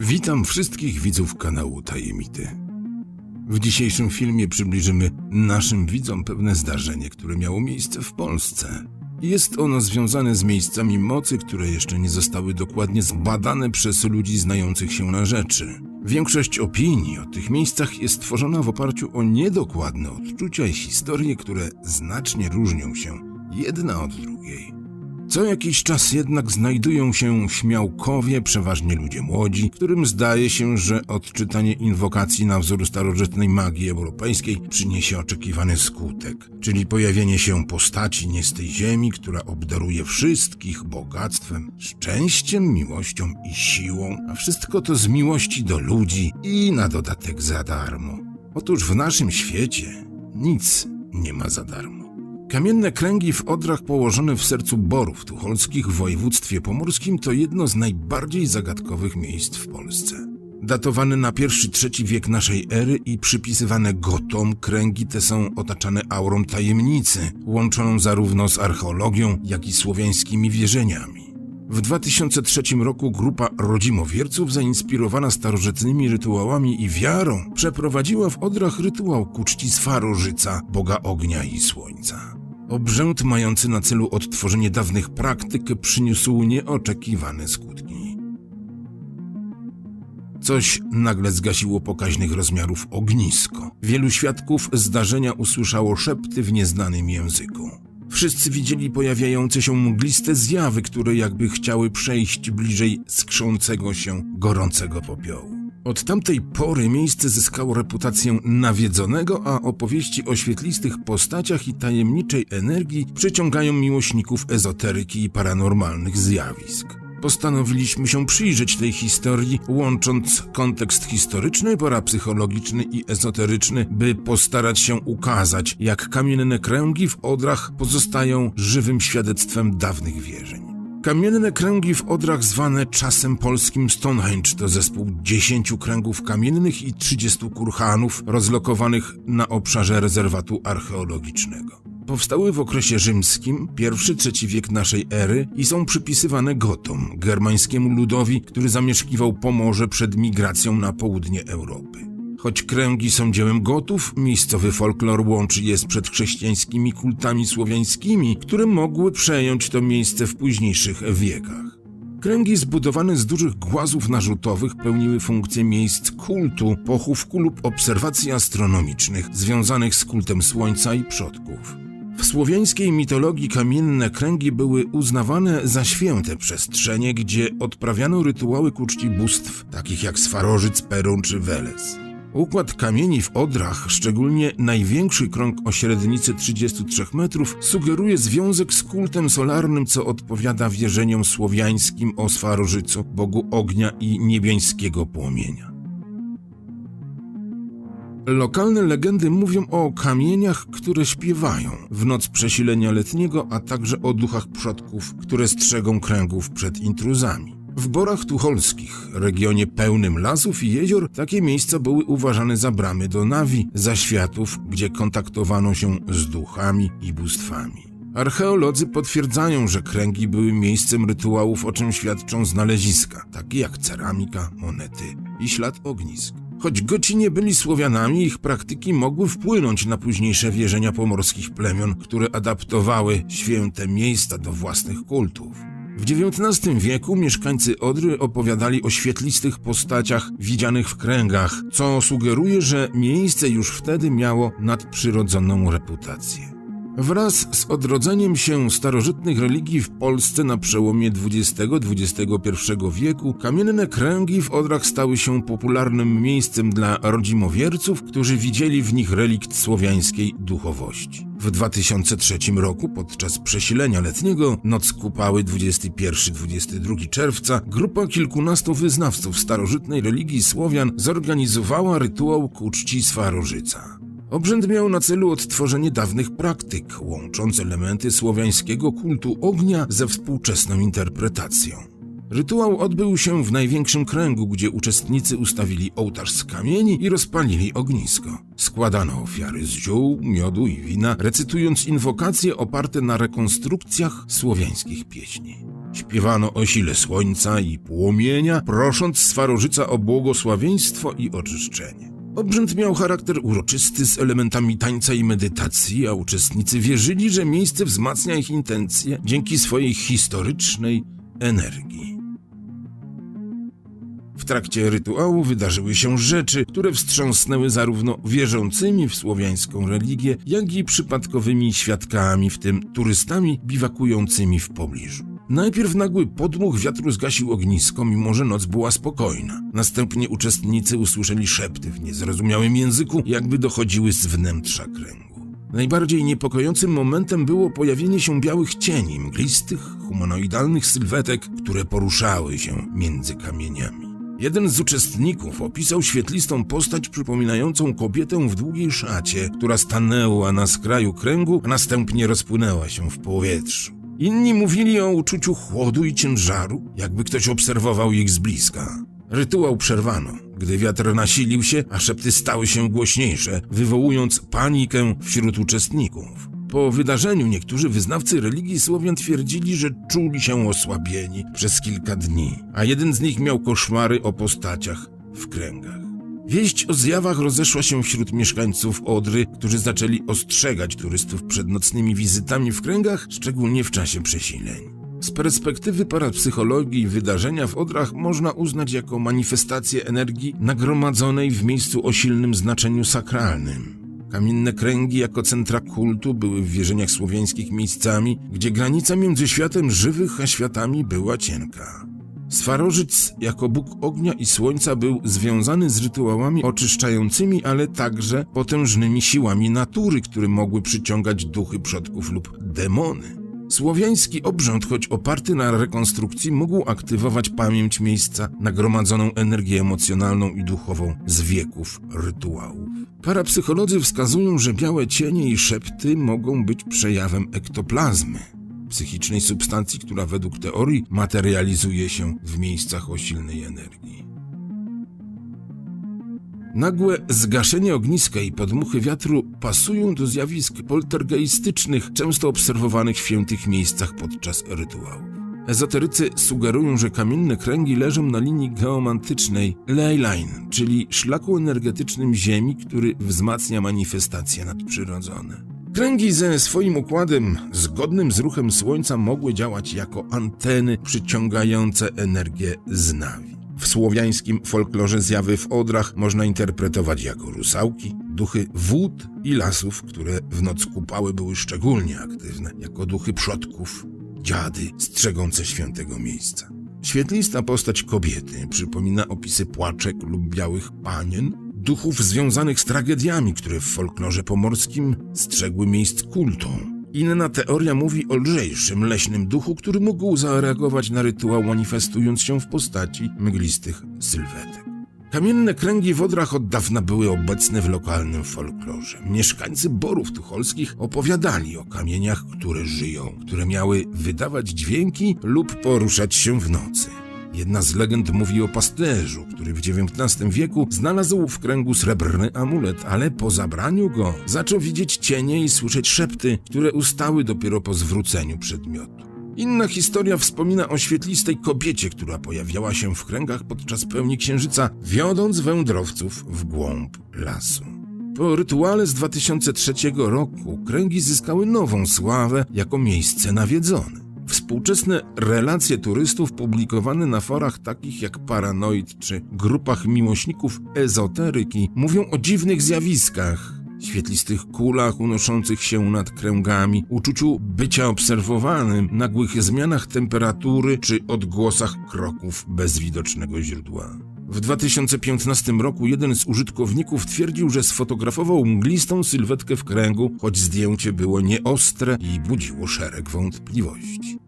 Witam wszystkich widzów kanału Tajemity. W dzisiejszym filmie przybliżymy naszym widzom pewne zdarzenie, które miało miejsce w Polsce. Jest ono związane z miejscami mocy, które jeszcze nie zostały dokładnie zbadane przez ludzi znających się na rzeczy. Większość opinii o tych miejscach jest tworzona w oparciu o niedokładne odczucia i historie, które znacznie różnią się jedna od drugiej. Co jakiś czas jednak znajdują się śmiałkowie, przeważnie ludzie młodzi, którym zdaje się, że odczytanie inwokacji na wzór starożytnej magii europejskiej przyniesie oczekiwany skutek, czyli pojawienie się postaci nie z tej ziemi, która obdaruje wszystkich bogactwem, szczęściem, miłością i siłą, a wszystko to z miłości do ludzi i na dodatek za darmo. Otóż w naszym świecie nic nie ma za darmo. Kamienne kręgi w Odrach położone w sercu Borów Tucholskich w województwie pomorskim to jedno z najbardziej zagadkowych miejsc w Polsce. Datowane na pierwszy-trzeci wiek naszej ery i przypisywane gotom, kręgi te są otaczane aurą tajemnicy, łączoną zarówno z archeologią, jak i słowiańskimi wierzeniami. W 2003 roku grupa rodzimowierców zainspirowana starożytnymi rytuałami i wiarą przeprowadziła w Odrach rytuał ku czci Swarożyca, boga ognia i słońca. Obrzęd mający na celu odtworzenie dawnych praktyk przyniósł nieoczekiwane skutki. Coś nagle zgasiło pokaźnych rozmiarów ognisko. Wielu świadków zdarzenia usłyszało szepty w nieznanym języku. Wszyscy widzieli pojawiające się mgliste zjawy, które jakby chciały przejść bliżej skrzącego się, gorącego popiołu. Od tamtej pory miejsce zyskało reputację nawiedzonego, a opowieści o świetlistych postaciach i tajemniczej energii przyciągają miłośników ezoteryki i paranormalnych zjawisk. Postanowiliśmy się przyjrzeć tej historii, łącząc kontekst historyczny, parapsychologiczny i ezoteryczny, by postarać się ukazać, jak kamienne kręgi w Odrach pozostają żywym świadectwem dawnych wierzeń. Kamienne kręgi w Odrach zwane czasem polskim Stonehenge to zespół 10 kręgów kamiennych i 30 kurhanów rozlokowanych na obszarze rezerwatu archeologicznego. Powstały w okresie rzymskim, pierwszy-trzeci wiek naszej ery i są przypisywane Gotom, germańskiemu ludowi, który zamieszkiwał Pomorze przed migracją na południe Europy. Choć kręgi są dziełem Gotów, miejscowy folklor łączy je z przedchrześcijańskimi kultami słowiańskimi, które mogły przejąć to miejsce w późniejszych wiekach. Kręgi zbudowane z dużych głazów narzutowych pełniły funkcję miejsc kultu, pochówku lub obserwacji astronomicznych związanych z kultem słońca i przodków. W słowiańskiej mitologii kamienne kręgi były uznawane za święte przestrzenie, gdzie odprawiano rytuały ku czci bóstw, takich jak Swarożyc, Perun czy Weles. Układ kamieni w Odrach, szczególnie największy krąg o średnicy 33 metrów, sugeruje związek z kultem solarnym, co odpowiada wierzeniom słowiańskim o Swarożycu, bogu ognia i niebiańskiego płomienia. Lokalne legendy mówią o kamieniach, które śpiewają w noc przesilenia letniego, a także o duchach przodków, które strzegą kręgów przed intruzami. W Borach Tucholskich, regionie pełnym lasów i jezior, takie miejsca były uważane za bramy do nawi, za światów, gdzie kontaktowano się z duchami i bóstwami. Archeolodzy potwierdzają, że kręgi były miejscem rytuałów, o czym świadczą znaleziska, takie jak ceramika, monety i ślad ognisk. Choć Goci nie byli Słowianami, ich praktyki mogły wpłynąć na późniejsze wierzenia pomorskich plemion, które adaptowały święte miejsca do własnych kultów. W XIX wieku mieszkańcy Odry opowiadali o świetlistych postaciach widzianych w kręgach, co sugeruje, że miejsce już wtedy miało nadprzyrodzoną reputację. Wraz z odrodzeniem się starożytnych religii w Polsce na przełomie XX-XXI wieku, kamienne kręgi w Odrach stały się popularnym miejscem dla rodzimowierców, którzy widzieli w nich relikt słowiańskiej duchowości. W 2003 roku, podczas przesilenia letniego, noc kupały 21-22 czerwca, grupa kilkunastu wyznawców starożytnej religii Słowian zorganizowała rytuał ku czci Swarożyca. Obrzęd miał na celu odtworzenie dawnych praktyk, łącząc elementy słowiańskiego kultu ognia ze współczesną interpretacją. Rytuał odbył się w największym kręgu, gdzie uczestnicy ustawili ołtarz z kamieni i rozpalili ognisko. Składano ofiary z ziół, miodu i wina, recytując inwokacje oparte na rekonstrukcjach słowiańskich pieśni. Śpiewano o sile słońca i płomienia, prosząc Swarożyca o błogosławieństwo i oczyszczenie. Obrzęd miał charakter uroczysty z elementami tańca i medytacji, a uczestnicy wierzyli, że miejsce wzmacnia ich intencje dzięki swojej historycznej energii. W trakcie rytuału wydarzyły się rzeczy, które wstrząsnęły zarówno wierzącymi w słowiańską religię, jak i przypadkowymi świadkami, w tym turystami biwakującymi w pobliżu. Najpierw nagły podmuch wiatru zgasił ognisko, mimo że noc była spokojna. Następnie uczestnicy usłyszeli szepty w niezrozumiałym języku, jakby dochodziły z wnętrza kręgu. Najbardziej niepokojącym momentem było pojawienie się białych cieni, mglistych, humanoidalnych sylwetek, które poruszały się między kamieniami. Jeden z uczestników opisał świetlistą postać przypominającą kobietę w długiej szacie, która stanęła na skraju kręgu, a następnie rozpłynęła się w powietrzu. Inni mówili o uczuciu chłodu i ciężaru, jakby ktoś obserwował ich z bliska. Rytuał przerwano, gdy wiatr nasilił się, a szepty stały się głośniejsze, wywołując panikę wśród uczestników. Po wydarzeniu niektórzy wyznawcy religii Słowian twierdzili, że czuli się osłabieni przez kilka dni, a jeden z nich miał koszmary o postaciach w kręgach. Wieść o zjawach rozeszła się wśród mieszkańców Odry, którzy zaczęli ostrzegać turystów przed nocnymi wizytami w kręgach, szczególnie w czasie przesileń. Z perspektywy parapsychologii wydarzenia w Odrach można uznać jako manifestację energii nagromadzonej w miejscu o silnym znaczeniu sakralnym. Kamienne kręgi jako centra kultu były w wierzeniach słowiańskich miejscami, gdzie granica między światem żywych a światami była cienka. Swarożyc jako bóg ognia i słońca był związany z rytuałami oczyszczającymi, ale także potężnymi siłami natury, które mogły przyciągać duchy przodków lub demony. Słowiański obrząd, choć oparty na rekonstrukcji, mógł aktywować pamięć miejsca, nagromadzoną energię emocjonalną i duchową z wieków rytuałów. Parapsycholodzy wskazują, że białe cienie i szepty mogą być przejawem ektoplazmy, psychicznej substancji, która według teorii materializuje się w miejscach o silnej energii. Nagłe zgaszenie ogniska i podmuchy wiatru pasują do zjawisk poltergeistycznych, często obserwowanych w świętych miejscach podczas rytuału. Ezoterycy sugerują, że kamienne kręgi leżą na linii geomantycznej ley czyli szlaku energetycznym Ziemi, który wzmacnia manifestacje nadprzyrodzone. Kręgi ze swoim układem zgodnym z ruchem Słońca mogły działać jako anteny przyciągające energię z nawi. W słowiańskim folklorze zjawy w Odrach można interpretować jako rusałki, duchy wód i lasów, które w noc kupały były szczególnie aktywne, jako duchy przodków, dziady strzegące świętego miejsca. Świetlista postać kobiety przypomina opisy płaczek lub białych panien, duchów związanych z tragediami, które w folklorze pomorskim strzegły miejsc kultu. Inna teoria mówi o lżejszym, leśnym duchu, który mógł zareagować na rytuał, manifestując się w postaci mglistych sylwetek. Kamienne kręgi w Odrach od dawna były obecne w lokalnym folklorze. Mieszkańcy Borów Tucholskich opowiadali o kamieniach, które żyją, które miały wydawać dźwięki lub poruszać się w nocy. Jedna z legend mówi o pasterzu, który w XIX wieku znalazł w kręgu srebrny amulet, ale po zabraniu go zaczął widzieć cienie i słyszeć szepty, które ustały dopiero po zwróceniu przedmiotu. Inna historia wspomina o świetlistej kobiecie, która pojawiała się w kręgach podczas pełni księżyca, wiodąc wędrowców w głąb lasu. Po rytuale z 2003 roku kręgi zyskały nową sławę jako miejsce nawiedzone. Współczesne relacje turystów publikowane na forach takich jak Paranoid czy grupach miłośników ezoteryki mówią o dziwnych zjawiskach, świetlistych kulach unoszących się nad kręgami, uczuciu bycia obserwowanym, nagłych zmianach temperatury czy odgłosach kroków bez widocznego źródła. W 2015 roku jeden z użytkowników twierdził, że sfotografował mglistą sylwetkę w kręgu, choć zdjęcie było nieostre i budziło szereg wątpliwości.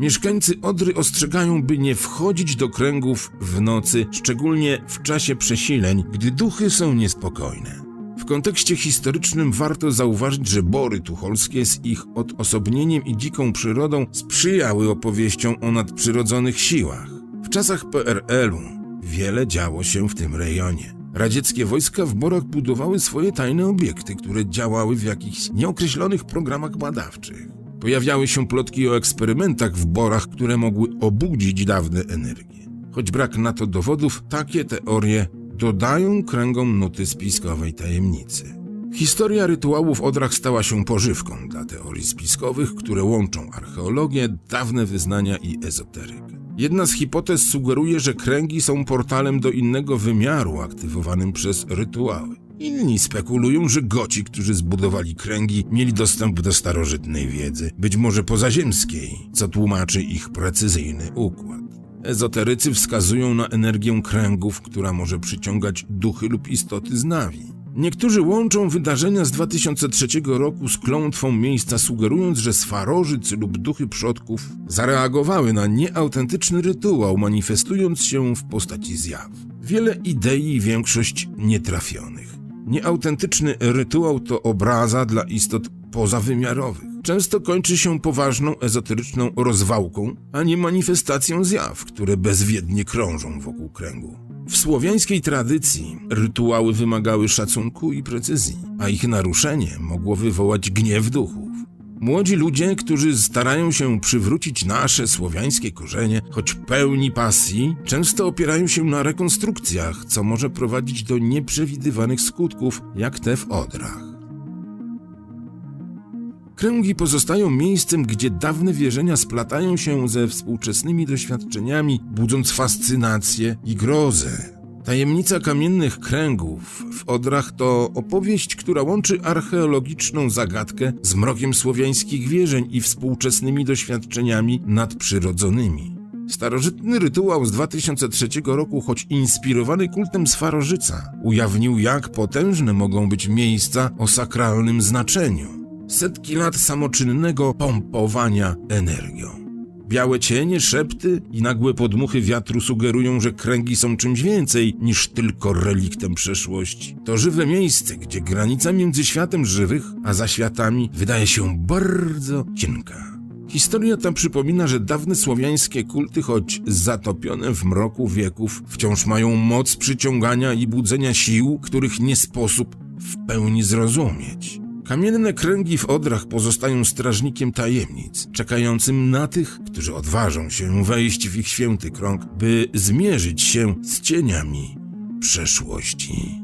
Mieszkańcy Odry ostrzegają, by nie wchodzić do kręgów w nocy, szczególnie w czasie przesileń, gdy duchy są niespokojne. W kontekście historycznym warto zauważyć, że bory tucholskie z ich odosobnieniem i dziką przyrodą sprzyjały opowieściom o nadprzyrodzonych siłach. W czasach PRL-u wiele działo się w tym rejonie. Radzieckie wojska w borach budowały swoje tajne obiekty, które działały w jakichś nieokreślonych programach badawczych. Pojawiały się plotki o eksperymentach w borach, które mogły obudzić dawne energie. Choć brak na to dowodów, takie teorie dodają kręgom nuty spiskowej tajemnicy. Historia rytuałów w Odrach stała się pożywką dla teorii spiskowych, które łączą archeologię, dawne wyznania i ezoterykę. Jedna z hipotez sugeruje, że kręgi są portalem do innego wymiaru aktywowanym przez rytuały. Inni spekulują, że goci, którzy zbudowali kręgi, mieli dostęp do starożytnej wiedzy, być może pozaziemskiej, co tłumaczy ich precyzyjny układ. Ezoterycy wskazują na energię kręgów, która może przyciągać duchy lub istoty z nawi. Niektórzy łączą wydarzenia z 2003 roku z klątwą miejsca, sugerując, że swarożycy lub duchy przodków zareagowały na nieautentyczny rytuał, manifestując się w postaci zjaw. Wiele idei większość nietrafionych. Nieautentyczny rytuał to obraza dla istot pozawymiarowych. Często kończy się poważną ezoteryczną rozwałką, a nie manifestacją zjaw, które bezwiednie krążą wokół kręgu. W słowiańskiej tradycji rytuały wymagały szacunku i precyzji, a ich naruszenie mogło wywołać gniew duchów. Młodzi ludzie, którzy starają się przywrócić nasze słowiańskie korzenie, choć pełni pasji, często opierają się na rekonstrukcjach, co może prowadzić do nieprzewidywanych skutków, jak te w Odrach. Kręgi pozostają miejscem, gdzie dawne wierzenia splatają się ze współczesnymi doświadczeniami, budząc fascynację i grozę. Tajemnica kamiennych kręgów w Odrach to opowieść, która łączy archeologiczną zagadkę z mrokiem słowiańskich wierzeń i współczesnymi doświadczeniami nadprzyrodzonymi. Starożytny rytuał z 2003 roku, choć inspirowany kultem Swarożyca, ujawnił, jak potężne mogą być miejsca o sakralnym znaczeniu setki lat samoczynnego pompowania energią. Białe cienie, szepty i nagłe podmuchy wiatru sugerują, że kręgi są czymś więcej niż tylko reliktem przeszłości. To żywe miejsce, gdzie granica między światem żywych a zaświatami wydaje się bardzo cienka. Historia ta przypomina, że dawne słowiańskie kulty, choć zatopione w mroku wieków, wciąż mają moc przyciągania i budzenia sił, których nie sposób w pełni zrozumieć. Kamienne kręgi w Odrach pozostają strażnikiem tajemnic, czekającym na tych, którzy odważą się wejść w ich święty krąg, by zmierzyć się z cieniami przeszłości.